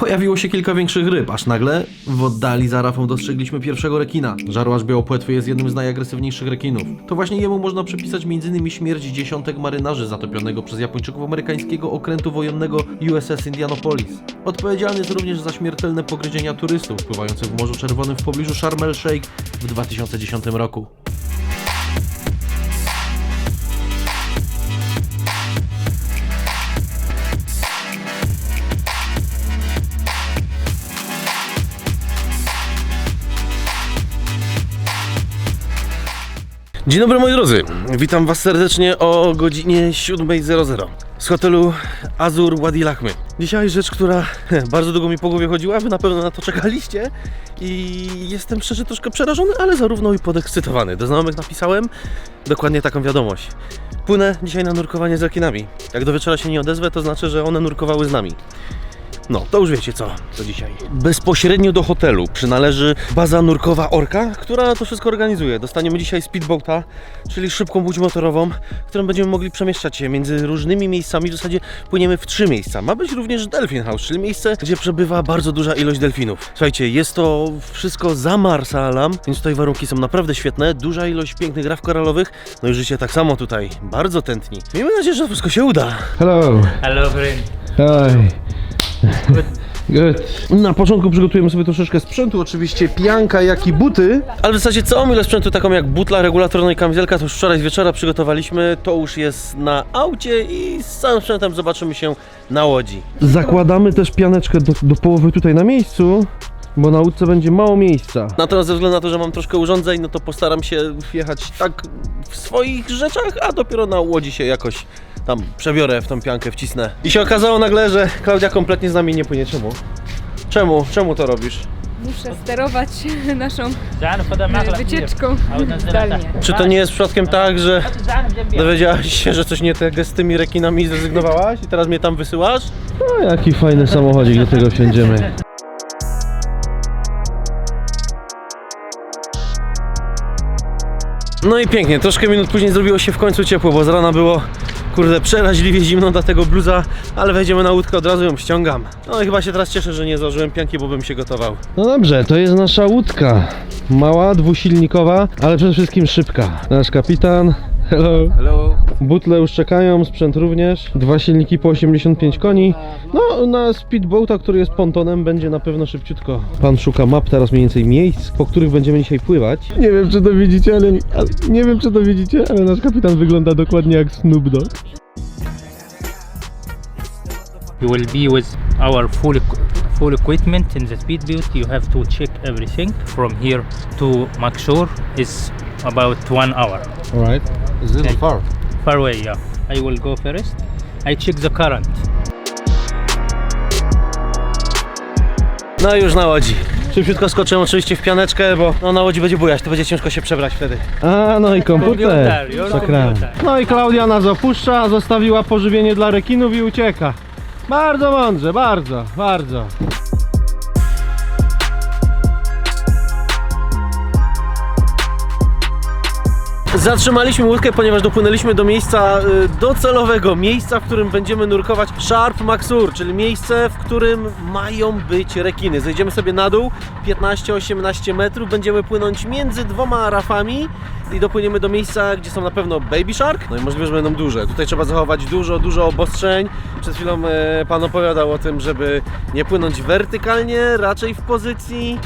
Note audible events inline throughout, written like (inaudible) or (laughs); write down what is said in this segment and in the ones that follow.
Pojawiło się kilka większych ryb, aż nagle w oddali za rafą dostrzegliśmy pierwszego rekina. Żarłacz białopłetwy jest jednym z najagresywniejszych rekinów. To właśnie jemu można przypisać m.in. śmierć dziesiątek marynarzy zatopionego przez Japończyków amerykańskiego okrętu wojennego USS Indianapolis. Odpowiedzialny jest również za śmiertelne pogryzienia turystów pływających w Morzu Czerwonym w pobliżu Sharm el Sheikh w 2010 roku. Dzień dobry moi drodzy, witam was serdecznie o godzinie 7.00 z hotelu Azur Wadi Lahmy. Dzisiaj rzecz, która (laughs) bardzo długo mi po głowie chodziła, wy na pewno na to czekaliście i jestem szczerze troszkę przerażony, ale zarówno i podekscytowany. Do znajomych napisałem dokładnie taką wiadomość. Płynę dzisiaj na nurkowanie z rekinami. Jak do wieczora się nie odezwę, to znaczy, że one nurkowały z nami. No, to już wiecie co, co dzisiaj. Bezpośrednio do hotelu przynależy baza nurkowa Orka, która to wszystko organizuje. Dostaniemy dzisiaj speedboata, czyli szybką łódź motorową, którą będziemy mogli przemieszczać się między różnymi miejscami. W zasadzie płyniemy w trzy miejsca. Ma być również Delfin House, czyli miejsce, gdzie przebywa bardzo duża ilość delfinów. Słuchajcie, jest to wszystko za Marsalam, więc tutaj warunki są naprawdę świetne. Duża ilość pięknych raf koralowych, no i życie tak samo tutaj. Bardzo tętni. Miejmy nadzieję, że to wszystko się uda. Hello. Hello, friend. Hi. Good. Na początku przygotujemy sobie troszeczkę sprzętu, oczywiście pianka, jak i buty. Ale w zasadzie całą ilość sprzętu, taką jak butla, regulator, no i kamizelka, to już wczoraj z wieczora przygotowaliśmy. To już jest na aucie i z całym sprzętem zobaczymy się na łodzi. Zakładamy też pianeczkę do, do połowy tutaj na miejscu, bo na łódce będzie mało miejsca. Natomiast ze względu na to, że mam troszkę urządzeń, no to postaram się jechać tak w swoich rzeczach, a dopiero na łodzi się jakoś tam przebiorę w tą piankę, wcisnę. I się okazało nagle, że Klaudia kompletnie z nami nie płynie. Czemu? Czemu? Czemu to robisz? Muszę sterować (laughs) naszą e, wycieczką (laughs) zdalnie. Czy to nie jest przypadkiem tak, że dowiedziałaś się, że coś nie tak z tymi rekinami zrezygnowałaś i teraz mnie tam wysyłasz? No jaki fajny samochodzik, do tego wsiądziemy. No i pięknie, troszkę minut później zrobiło się w końcu ciepło, bo z rana było kurde przeraźliwie zimno dla tego bluza, ale wejdziemy na łódkę, od razu ją ściągam. No i chyba się teraz cieszę, że nie założyłem pianki, bo bym się gotował. No dobrze, to jest nasza łódka. Mała, dwusilnikowa, ale przede wszystkim szybka. Nasz kapitan. Hello. Hello. Butle już czekają, sprzęt również. Dwa silniki po 85 koni. No, na speedboata, który jest pontonem, będzie na pewno szybciutko. Pan szuka map teraz mniej więcej miejsc, po których będziemy dzisiaj pływać. Nie wiem, czy to widzicie, ale, ale nie wiem, czy to widzicie, ale nasz kapitan wygląda dokładnie jak Snoop Dogg. You will be with our full full equipment in the speedboat. You have to check everything from here to Makshur is about one hour. Alright. Is Okay. far? Far away, yeah. I will go first. I check the current. No i już na łodzi. Szybciutko skoczę oczywiście w pianeczkę, bo no, na łodzi będzie bujać, to będzie ciężko się przebrać wtedy. A, no i komputer. Sakra. No i Klaudia nas opuszcza, zostawiła pożywienie dla rekinów i ucieka. Bardzo mądrze, bardzo, bardzo. Zatrzymaliśmy łódkę, ponieważ dopłynęliśmy do miejsca y, docelowego, miejsca, w którym będziemy nurkować Sharp Maxur, czyli miejsce, w którym mają być rekiny. Zejdziemy sobie na dół, 15-18 metrów, będziemy płynąć między dwoma rafami i dopłyniemy do miejsca, gdzie są na pewno Baby Shark, no i możliwe, że będą duże. Tutaj trzeba zachować dużo, dużo obostrzeń. Przed chwilą e, Pan opowiadał o tym, żeby nie płynąć wertykalnie, raczej w pozycji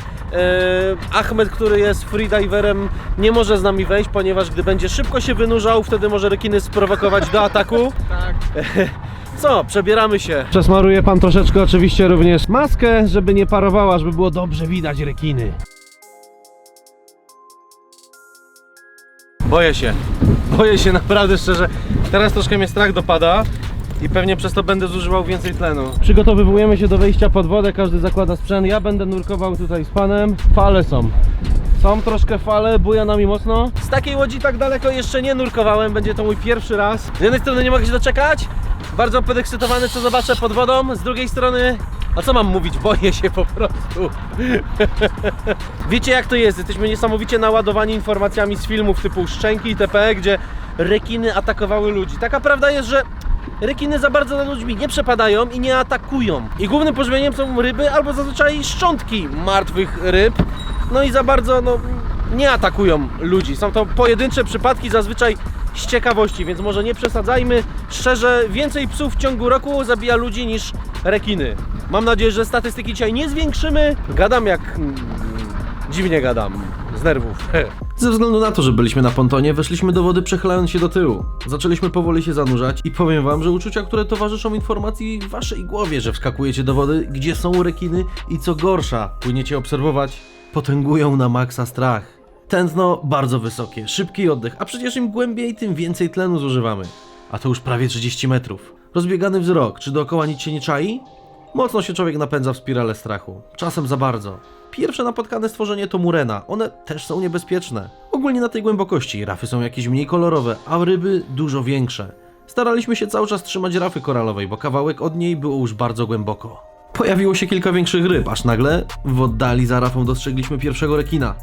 Ahmed, który jest freediverem, nie może z nami wejść, ponieważ gdy będzie szybko się wynurzał, wtedy może rekiny sprowokować do ataku. (laughs) Tak. (laughs) Co, przebieramy się. Przesmaruje pan troszeczkę oczywiście również maskę, żeby nie parowała, żeby było dobrze widać rekiny. Boję się. Boję się naprawdę szczerze. Teraz troszkę mnie strach dopada i pewnie przez to będę zużywał więcej tlenu. Przygotowywujemy się do wejścia pod wodę, każdy zakłada sprzęt. Ja będę nurkował tutaj z panem. Fale są. Są troszkę fale, buja nami mocno. Z takiej łodzi tak daleko jeszcze nie nurkowałem, będzie to mój pierwszy raz. Z jednej strony nie mogę się doczekać, bardzo podekscytowany co zobaczę pod wodą, z drugiej strony, a co mam mówić, boję się po prostu. (laughs) Wiecie jak to jest, jesteśmy niesamowicie naładowani informacjami z filmów typu Szczęki itp., gdzie rekiny atakowały ludzi. Taka prawda jest, że rekiny za bardzo nad ludźmi nie przepadają i nie atakują. I głównym pożywieniem są ryby albo zazwyczaj szczątki martwych ryb. No i za bardzo no, nie atakują ludzi. Są to pojedyncze przypadki zazwyczaj z ciekawości, więc może nie przesadzajmy. Szczerze, więcej psów w ciągu roku zabija ludzi niż rekiny. Mam nadzieję, że statystyki dzisiaj nie zwiększymy. Gadam jak... mm, dziwnie gadam. Z nerwów. (laughs) Ze względu na to, że byliśmy na pontonie, weszliśmy do wody przechylając się do tyłu. Zaczęliśmy powoli się zanurzać i powiem wam, że uczucia, które towarzyszą informacji w waszej głowie, że wskakujecie do wody, gdzie są rekiny i co gorsza, płyniecie obserwować, potęgują na maksa strach. Tętno bardzo wysokie, szybki oddech, a przecież im głębiej, tym więcej tlenu zużywamy. A to już prawie 30 metrów. Rozbiegany wzrok, czy dookoła nic się nie czai? Mocno się człowiek napędza w spirale strachu. Czasem za bardzo. Pierwsze napotkane stworzenie to murena. One też są niebezpieczne. Ogólnie na tej głębokości rafy są jakieś mniej kolorowe, a ryby dużo większe. Staraliśmy się cały czas trzymać rafy koralowej, bo kawałek od niej było już bardzo głęboko. Pojawiło się kilka większych ryb, aż nagle w oddali za rafą dostrzegliśmy pierwszego rekina.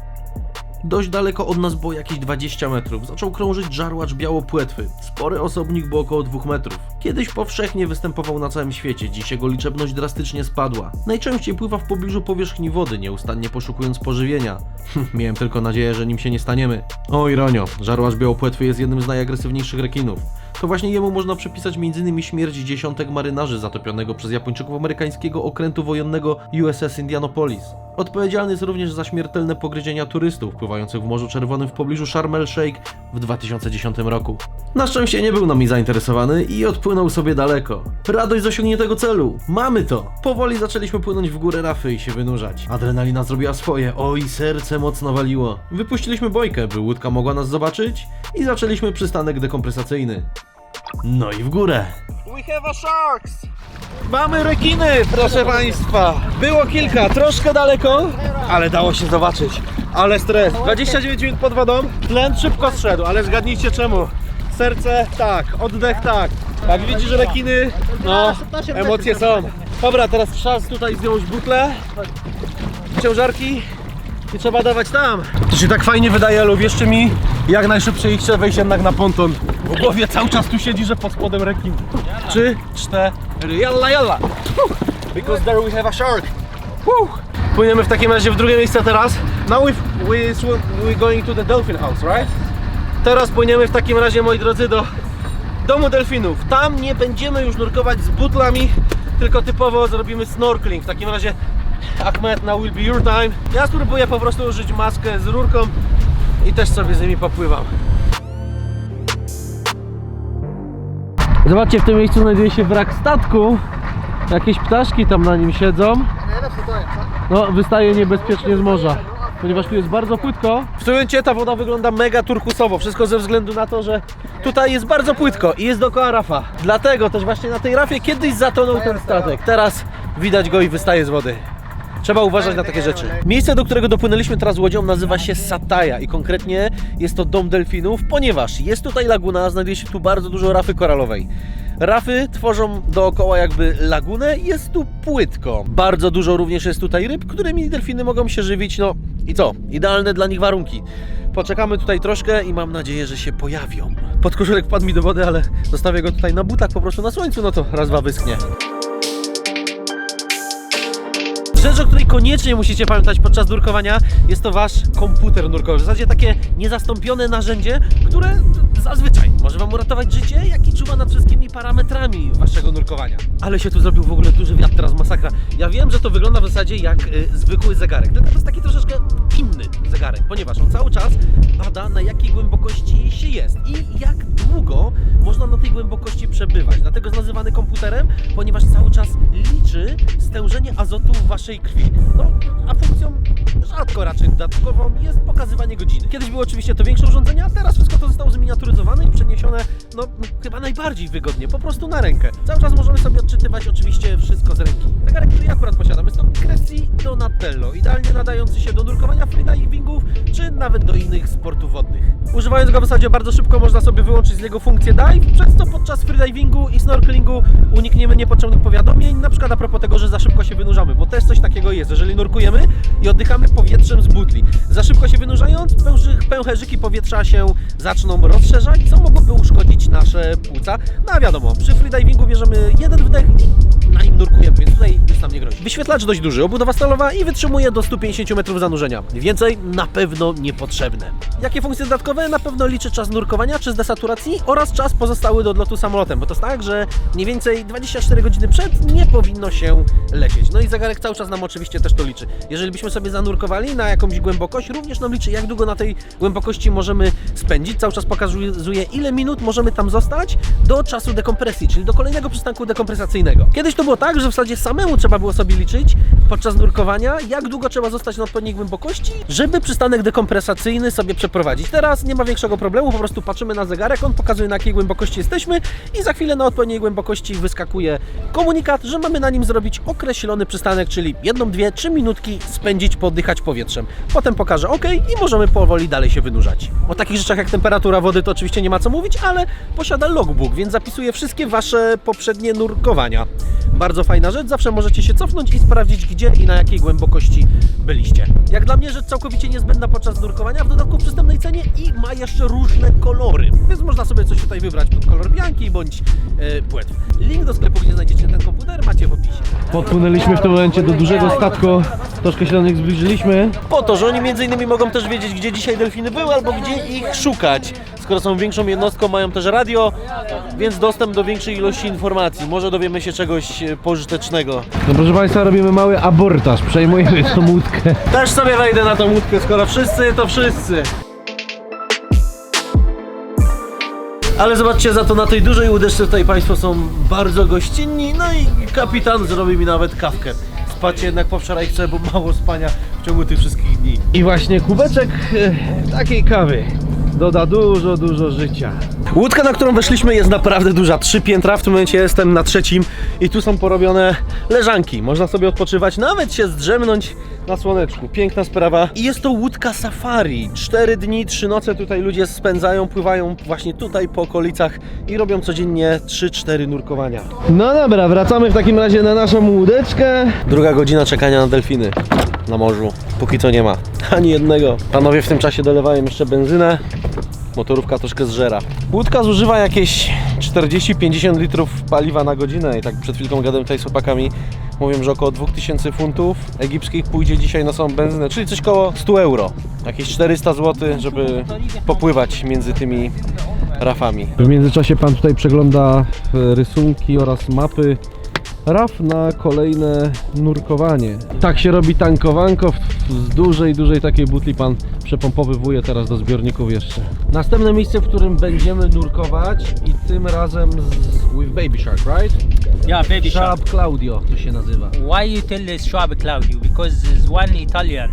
Dość daleko od nas było jakieś 20 metrów. Zaczął krążyć żarłacz białopłetwy. Spory osobnik był około 2 metrów. Kiedyś powszechnie występował na całym świecie, dziś jego liczebność drastycznie spadła. Najczęściej pływa w pobliżu powierzchni wody, nieustannie poszukując pożywienia. Hm, Miałem tylko nadzieję, że nim się nie staniemy. O ironio, żarłacz białopłetwy jest jednym z najagresywniejszych rekinów. To właśnie jemu można przypisać m.in. śmierć dziesiątek marynarzy zatopionego przez Japończyków amerykańskiego okrętu wojennego USS Indianapolis. Odpowiedzialny jest również za śmiertelne pogryzienia turystów pływających w Morzu Czerwonym w pobliżu Sharm el Sheikh w 2010 roku. Na szczęście nie był nami zainteresowany i odpłynął sobie daleko. Radość z osiągniętego celu! Mamy to! Powoli zaczęliśmy płynąć w górę rafy i się wynurzać. Adrenalina zrobiła swoje, oj serce mocno waliło. Wypuściliśmy bojkę, by łódka mogła nas zobaczyć i zaczęliśmy przystanek dekompresacyjny. No i w górę. Mamy rekiny, proszę Państwa. Było kilka, troszkę daleko, ale dało się zobaczyć. Ale stres. 29 minut pod wodą, tlen szybko zszedł, ale zgadnijcie czemu. Serce tak, oddech tak. Jak widzisz rekiny, no emocje są. Dobra, teraz czas tutaj zdjąć butlę, ciężarki i trzeba dawać tam. To się tak fajnie wydaje, ale uwierzcie mi, jak najszybciej chcę wejść jednak na ponton. W głowie cały czas tu siedzi, że pod spodem rekin. Trzy, cztery, jalla, jalla. Because there we have a shark. Płyniemy w takim razie w drugie miejsce teraz. Now we, we going to the dolphin house, right? Teraz płyniemy w takim razie, moi drodzy, do domu delfinów. Tam nie będziemy już nurkować z butlami, tylko typowo zrobimy snorkeling. W takim razie Ahmed, now will be your time. Ja spróbuję po prostu użyć maskę z rurką i też sobie z nimi popływam. Zobaczcie, w tym miejscu znajduje się wrak statku. Jakieś ptaszki tam na nim siedzą. No, wystaje niebezpiecznie z morza, ponieważ tu jest bardzo płytko. W tym momencie ta woda wygląda mega turkusowo. Wszystko ze względu na to, że tutaj jest bardzo płytko i jest dookoła rafa. Dlatego też właśnie na tej rafie kiedyś zatonął ten statek. Teraz widać go i wystaje z wody. Trzeba uważać na takie rzeczy. Miejsce, do którego dopłynęliśmy teraz łodzią nazywa się Sataja i konkretnie jest to dom delfinów, ponieważ jest tutaj laguna, znajduje się tu bardzo dużo rafy koralowej. Rafy tworzą dookoła jakby lagunę jest tu płytko. Bardzo dużo również jest tutaj ryb, którymi delfiny mogą się żywić, no i co? Idealne dla nich warunki. Poczekamy tutaj troszkę i mam nadzieję, że się pojawią. Podkoszulek wpadł mi do wody, ale zostawię go tutaj na butach po prostu na słońcu, no to raz, dwa wyschnie. Rzecz, o której koniecznie musicie pamiętać podczas nurkowania, jest to wasz komputer nurkowy. W zasadzie takie niezastąpione narzędzie, które zazwyczaj może wam uratować życie, jak i czuwa nad wszystkimi parametrami waszego nurkowania. Ale się tu zrobił w ogóle duży wiatr, teraz masakra. Ja wiem, że to wygląda w zasadzie jak y, zwykły zegarek, tylko to jest taki troszeczkę inny zegarek, ponieważ on cały czas bada na jakiej głębokości się jest i jak długo można na tej głębokości przebywać. Dlatego jest nazywany komputerem, ponieważ cały czas liczy stężenie azotu w waszej krwi. No, a funkcją rzadko raczej dodatkową jest pokazywanie godziny. Kiedyś było oczywiście to większe urządzenie, a teraz wszystko to zostało zminiaturyzowane i przeniesione, no chyba najbardziej wygodnie, po prostu na rękę. Cały czas możemy sobie odczytywać oczywiście wszystko z ręki. Zegarek, który ja akurat posiadam, jest to Cressy Donatello, idealnie nadający się do nurkowania freedivingów, czy nawet do innych sportów wodnych. Używając go w zasadzie bardzo szybko można sobie wyłączyć z niego funkcję dive, przez co podczas freedivingu i snorkelingu unikniemy niepotrzebnych powiadomień, na przykład a propos tego, że za szybko się wynurzamy, bo też coś takiego jest, jeżeli nurkujemy i oddychamy powietrzem z butli. Za szybko się wynurzając, pęcherzyki powietrza się zaczną rozszerzać, co mogłoby uszkodzić nasze płuca. No a wiadomo, przy freedivingu bierzemy jeden wdech i na nim nurkujemy, więc tutaj nic nam nie grozi. Wyświetlacz dość duży, obudowa stalowa i wytrzymuje do 150 metrów zanurzenia. Więcej na pewno niepotrzebne. Jakie funkcje dodatkowe? Na pewno liczy czas nurkowania czy desaturacji oraz czas pozostały do odlotu samolotem, bo to jest tak, że mniej więcej 24 godziny przed nie powinno się lecieć. No i zegarek cały czas nam oczywiście też to liczy. Jeżeli byśmy sobie zanurkowali na jakąś głębokość, również nam liczy jak długo na tej głębokości możemy spędzić. Cały czas pokazuje ile minut możemy tam zostać do czasu dekompresji, czyli do kolejnego przystanku dekompresacyjnego. Kiedyś to było tak, że w zasadzie samemu trzeba było sobie liczyć podczas nurkowania, jak długo trzeba zostać na odpowiedniej głębokości, żeby przystanek dekompresacyjny sobie przeprowadzić. Teraz nie ma większego problemu, po prostu patrzymy na zegarek, on pokazuje na jakiej głębokości jesteśmy i za chwilę na odpowiedniej głębokości wyskakuje komunikat, że mamy na nim zrobić określony przystanek, czyli jedną, dwie, trzy minutki spędzić, poddychać powietrzem. Potem pokaże OK i możemy powoli dalej się wynurzać. O takich rzeczach jak temperatura wody to oczywiście nie ma co mówić, ale posiada logbook, więc zapisuje wszystkie Wasze poprzednie nurkowania. Bardzo fajna rzecz, zawsze możecie się cofnąć i sprawdzić gdzie i na jakiej głębokości byliście. Jak dla mnie rzecz całkowicie niezbędna podczas nurkowania, w dodatku w przystępnej cenie i ma jeszcze różne kolory, więc można sobie coś tutaj wybrać pod kolor bianki bądź e, płetw. Link do sklepu, gdzie znajdziecie ten komputer macie w opisie. Podpłynęliśmy w tym momencie do dużego statku, troszkę się do nich zbliżyliśmy. Po to, że oni między innymi mogą też wiedzieć, gdzie dzisiaj delfiny były albo gdzie ich szukać. Skoro są większą jednostką, mają też radio, więc dostęp do większej ilości informacji. Może dowiemy się czegoś e, pożytecznego. No proszę Państwa, robimy mały abortaż, przejmujemy (laughs) tą łódkę. Też sobie wejdę na tą łódkę, skoro wszyscy, to wszyscy. Ale zobaczcie, za to na tej dużej łódeczce tutaj Państwo są bardzo gościnni, no i kapitan zrobi mi nawet kawkę. Spać jednak po wczoraj chcę, bo mało spania w ciągu tych wszystkich dni. I właśnie kubeczek e, takiej kawy doda dużo, dużo życia. Łódka, na którą weszliśmy jest naprawdę duża, trzy piętra, w tym momencie jestem na trzecim i tu są porobione leżanki. Można sobie odpoczywać, nawet się zdrzemnąć na słoneczku. Piękna sprawa. I jest to łódka safari. Cztery dni, trzy noce tutaj ludzie spędzają, pływają właśnie tutaj po okolicach i robią codziennie 3-4 nurkowania. No dobra, wracamy w takim razie na naszą łódeczkę. Druga godzina czekania na delfiny na morzu. Póki co nie ma. (laughs) Ani jednego. Panowie w tym czasie dolewają jeszcze benzynę. Motorówka troszkę zżera. Łódka zużywa jakieś 40-50 litrów paliwa na godzinę i tak przed chwilką gadałem tutaj z chłopakami. Mówią, że około 2000 funtów egipskich pójdzie dzisiaj na samą benzynę, czyli coś koło 100 euro. Jakieś 400 zł, żeby popływać między tymi rafami. W międzyczasie pan tutaj przegląda e, rysunki oraz mapy raf na kolejne nurkowanie. Tak się robi tankowanko, z dużej, dużej takiej butli pan przepompowywuje teraz do zbiorników jeszcze. Następne miejsce, w którym będziemy nurkować i tym razem z with Baby Shark, right? Yeah, baby shark. Sharp Claudio to się nazywa. Why you tell this Schwab Claudio? Because there's one Italian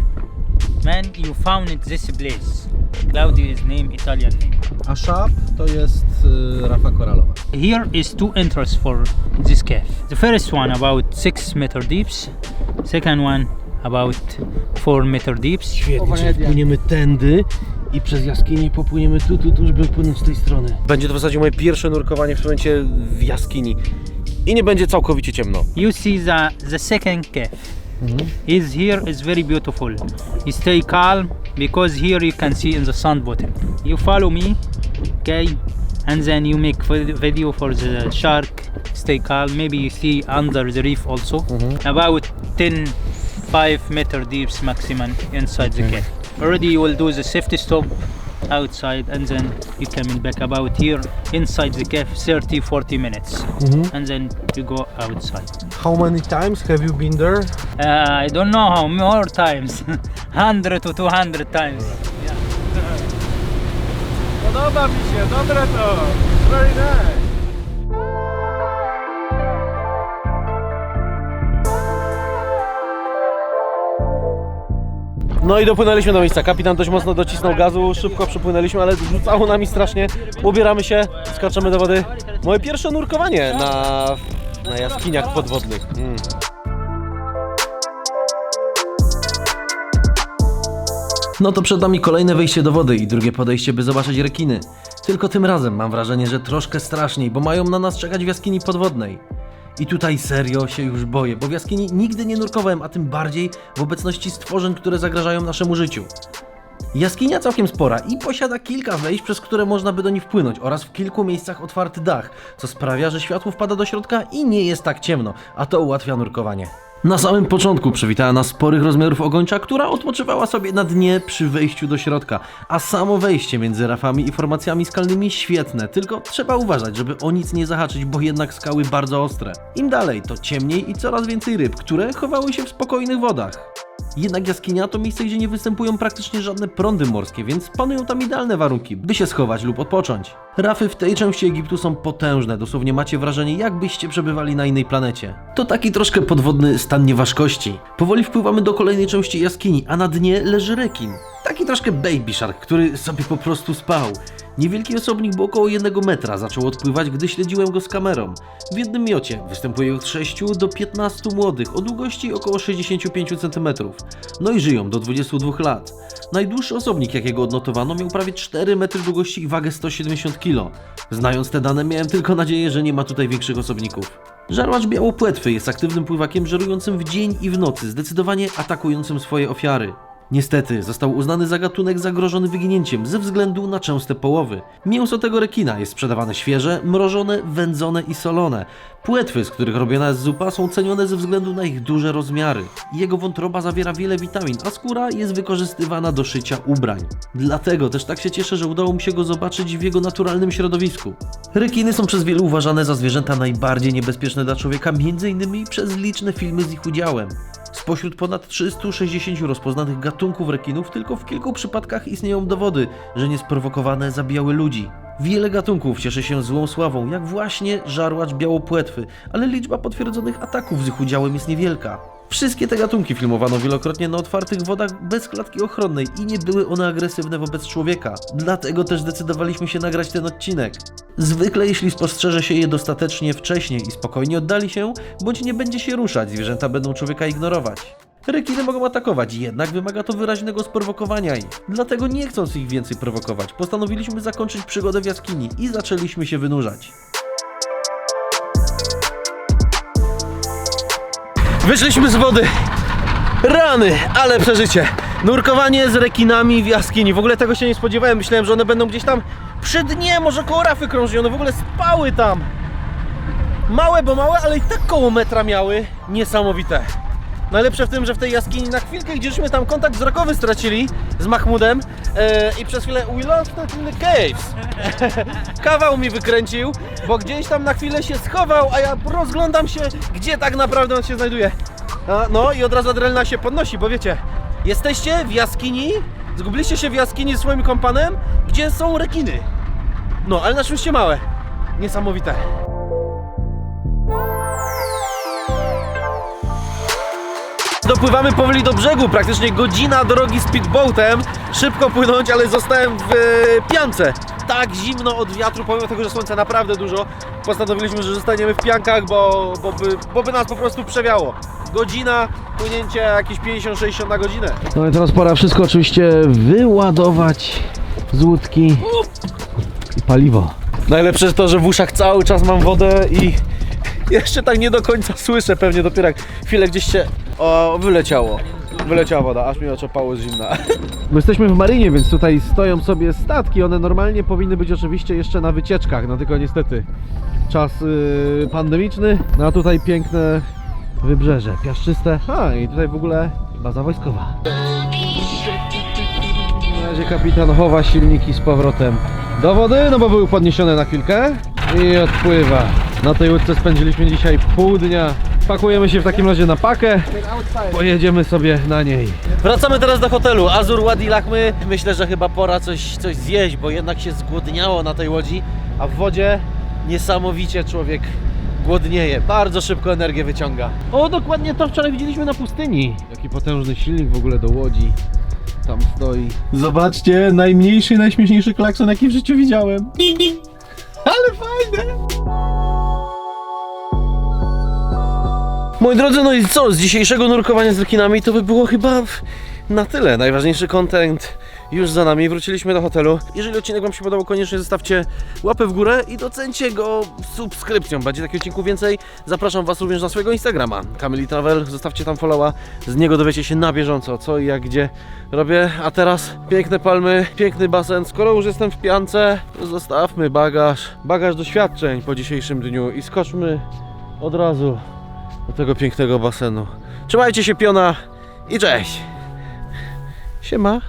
man you founded this place. Claudio is name Italian name. A Sharp to jest y, rafa koralowa. Here is two entries for this cave. The first one about six meter deeps. Second one about four meter deeps. Świetnie, czyli płyniemy tędy i przez jaskinię popłyniemy tu, tu, tu, żeby płynąć z tej strony. Będzie to w zasadzie moje pierwsze nurkowanie w tym momencie w jaskini. I nie będzie całkowicie ciemno. You see the the second cave. Is here is very beautiful. You stay calm because here you can see in the sun bottom. You follow me, okay, and then you make video for the shark. Stay calm. Maybe you see under the reef also. Mm-hmm. About 10, 5 meter deeps maximum inside the cave. Already you will do the safety stop outside and then you coming back about here inside the cave 30 40 minutes and then you go outside How many times have you been there? uh, I don't know how more times (laughs) 100 to 200 times Podoba mi się, dobre to. Very nice. No i dopłynęliśmy do miejsca. Kapitan dość mocno docisnął gazu, szybko przypłynęliśmy, ale rzucało nami strasznie. Ubieramy się, skaczemy do wody. Moje pierwsze nurkowanie na, na jaskiniach podwodnych. Mm. No to przed nami kolejne wejście do wody i drugie podejście, by zobaczyć rekiny. Tylko tym razem mam wrażenie, że troszkę straszniej, bo mają na nas czekać w jaskini podwodnej. I tutaj serio się już boję, bo w jaskini nigdy nie nurkowałem, a tym bardziej w obecności stworzeń, które zagrażają naszemu życiu. Jaskinia całkiem spora i posiada kilka wejść, przez które można by do niej wpłynąć oraz w kilku miejscach otwarty dach, co sprawia, że światło wpada do środka i nie jest tak ciemno, a to ułatwia nurkowanie. Na samym początku przywitała nas sporych rozmiarów ogończa, która odpoczywała sobie na dnie przy wejściu do środka, a samo wejście między rafami i formacjami skalnymi świetne, tylko trzeba uważać, żeby o nic nie zahaczyć, bo jednak skały bardzo ostre. Im dalej, to ciemniej i coraz więcej ryb, które chowały się w spokojnych wodach. Jednak jaskinia to miejsce, gdzie nie występują praktycznie żadne prądy morskie, więc panują tam idealne warunki, by się schować lub odpocząć. Rafy w tej części Egiptu są potężne, dosłownie macie wrażenie, jakbyście przebywali na innej planecie. To taki troszkę podwodny stan nieważkości. Powoli wpływamy do kolejnej części jaskini, a na dnie leży rekin. Taki troszkę baby shark, który sobie po prostu spał. Niewielki osobnik, bo około 1 metra, zaczął odpływać, gdy śledziłem go z kamerą. W jednym miocie występuje od 6 do 15 młodych, o długości około 65 cm. No i żyją do 22 lat. Najdłuższy osobnik, jakiego odnotowano, miał prawie 4 metry długości i wagę 170 kg. Znając te dane, miałem tylko nadzieję, że nie ma tutaj większych osobników. Żarłacz białopłetwy jest aktywnym pływakiem żerującym w dzień i w nocy, zdecydowanie atakującym swoje ofiary. Niestety, został uznany za gatunek zagrożony wyginięciem ze względu na częste połowy. Mięso tego rekina jest sprzedawane świeże, mrożone, wędzone i solone. Płetwy, z których robiona jest zupa, są cenione ze względu na ich duże rozmiary. Jego wątroba zawiera wiele witamin, a skóra jest wykorzystywana do szycia ubrań. Dlatego też tak się cieszę, że udało mi się go zobaczyć w jego naturalnym środowisku. Rekiny są przez wielu uważane za zwierzęta najbardziej niebezpieczne dla człowieka, m.in. przez liczne filmy z ich udziałem. Spośród ponad 360 rozpoznanych gatunków rekinów, tylko w kilku przypadkach istnieją dowody, że niesprowokowane zabijały ludzi. Wiele gatunków cieszy się złą sławą, jak właśnie żarłacz białopłetwy, ale liczba potwierdzonych ataków z ich udziałem jest niewielka. Wszystkie te gatunki filmowano wielokrotnie na otwartych wodach bez klatki ochronnej i nie były one agresywne wobec człowieka. Dlatego też zdecydowaliśmy się nagrać ten odcinek. Zwykle jeśli spostrzeże się je dostatecznie wcześnie i spokojnie oddali się, bądź nie będzie się ruszać, zwierzęta będą człowieka ignorować. Rekiny mogą atakować, jednak wymaga to wyraźnego sprowokowania ich. Dlatego nie chcąc ich więcej prowokować, postanowiliśmy zakończyć przygodę w jaskini i zaczęliśmy się wynurzać. Wyszliśmy z wody. Rany, ale przeżycie. Nurkowanie z rekinami w jaskini. W ogóle tego się nie spodziewałem. Myślałem, że one będą gdzieś tam przy dnie, może koło rafy krążyć. One w ogóle spały tam. Małe, bo małe, ale i tak koło metra miały. Niesamowite. Najlepsze w tym, że w tej jaskini na chwilkę gdzieśmy tam kontakt wzrokowy stracili z Mahmudem e, i przez chwilę we lost it in the caves. (laughs) Kawał mi wykręcił, bo gdzieś tam na chwilę się schował, a ja rozglądam się, gdzie tak naprawdę on się znajduje. A, no i od razu adrenalina się podnosi, bo wiecie, jesteście w jaskini, zgubiliście się w jaskini ze swoim kompanem, gdzie są rekiny. No, ale na szczęście małe. Niesamowite. Dopływamy powoli do brzegu, praktycznie godzina drogi speedboatem. Szybko płynąć, ale zostałem w e, piance. Tak zimno od wiatru, pomimo tego, że słońca naprawdę dużo. Postanowiliśmy, że zostaniemy w piankach, bo, bo, by, bo by nas po prostu przewiało. Godzina, płynięcie jakieś 50-60 na godzinę. No i teraz pora wszystko oczywiście wyładować z łódki i paliwo. Najlepsze jest to, że w uszach cały czas mam wodę i jeszcze tak nie do końca słyszę, pewnie dopiero jak chwilę gdzieś się o, wyleciało. Wyleciała woda, aż mi oczepało z zimna. My jesteśmy w marynie, więc tutaj stoją sobie statki. One normalnie powinny być oczywiście jeszcze na wycieczkach, no tylko niestety czas yy, pandemiczny, no a tutaj piękne wybrzeże, piaszczyste. A i tutaj w ogóle baza wojskowa. Na razie kapitan chowa silniki z powrotem do wody, no bo były podniesione na chwilkę i odpływa. Na tej łódce spędziliśmy dzisiaj pół dnia. Pakujemy się w takim razie na pakę, pojedziemy sobie na niej. Wracamy teraz do hotelu Azur Wadi Lachmy. Myślę, że chyba pora coś, coś zjeść, bo jednak się zgłodniało na tej łodzi, a w wodzie niesamowicie człowiek głodnieje. Bardzo szybko energię wyciąga. O, dokładnie to wczoraj widzieliśmy na pustyni. Jaki potężny silnik w ogóle do łodzi. Tam stoi. Zobaczcie, najmniejszy i najśmieszniejszy klakson, jaki w życiu widziałem. Ale fajne! Moi drodzy, no i co? Z dzisiejszego nurkowania z rekinami to by było chyba na tyle. Najważniejszy content już za nami. Wróciliśmy do hotelu. Jeżeli odcinek Wam się podobał, koniecznie zostawcie łapę w górę i docencie go subskrypcją. Będzie takich odcinków więcej. Zapraszam Was również na swojego Instagrama, Kamili Travel. Zostawcie tam followa. Z niego dowiecie się na bieżąco, co i jak, gdzie robię. A teraz piękne palmy, piękny basen. Skoro już jestem w piance, zostawmy bagaż. Bagaż doświadczeń po dzisiejszym dniu i skoczmy od razu do tego pięknego basenu. Trzymajcie się piona i cześć! Siema!